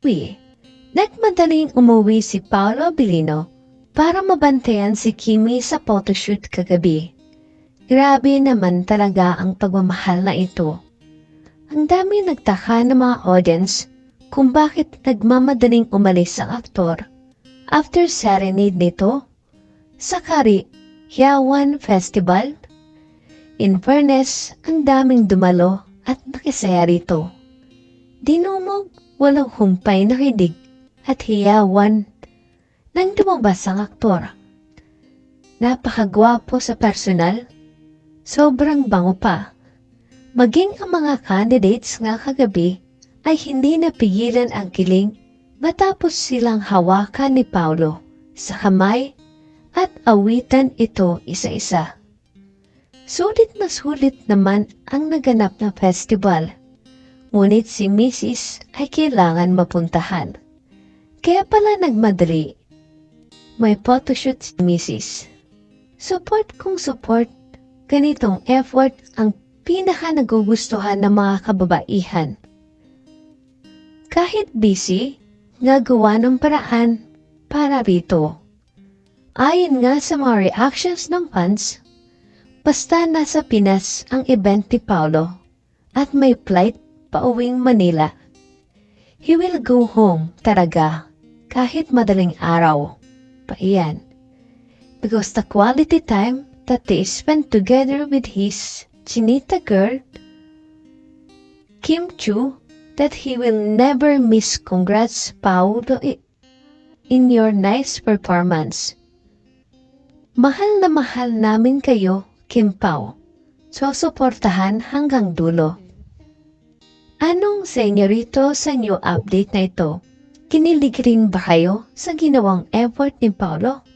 Wi, nagmadaling umuwi si Paolo Abilino para mabantayan si Kimi sa photoshoot kagabi. Grabe naman talaga ang pagmamahal na ito. Ang dami nagtaka ng mga audience kung bakit nagmamadaling umalis ang aktor after serenade nito sa Kari Yawan Festival. In fairness, ang daming dumalo at nakisaya rito. Dinumog, walang humpay na kidig at hiyawan nang dumabas ang aktor. Napakagwapo sa personal, sobrang bango pa. Maging ang mga candidates nga kagabi ay hindi napigilan ang kiling matapos silang hawakan ni Paulo sa kamay at awitan ito isa-isa. Sulit na sulit naman ang naganap na festival. Ngunit si Mrs. ay kailangan mapuntahan. Kaya pala nagmadali. May photoshoot si Mrs. Support kung support. Ganitong effort ang pinaka nagugustuhan ng mga kababaihan. Kahit busy, nagawa ng paraan para rito. Ayon nga sa mga reactions ng fans, basta nasa Pinas ang event ni Paulo at may flight pauwing Manila. He will go home talaga kahit madaling araw. Paiyan. Because the quality time that they spent together with his Chinita girl, Kim Chu, that he will never miss. Congrats, Paulo, i- in your nice performance. Mahal na mahal namin kayo, Kim Pao. So, suportahan hanggang dulo. Anong sa inyo rito sa new update na ito? Kinilig rin ba kayo sa ginawang effort ni Paolo?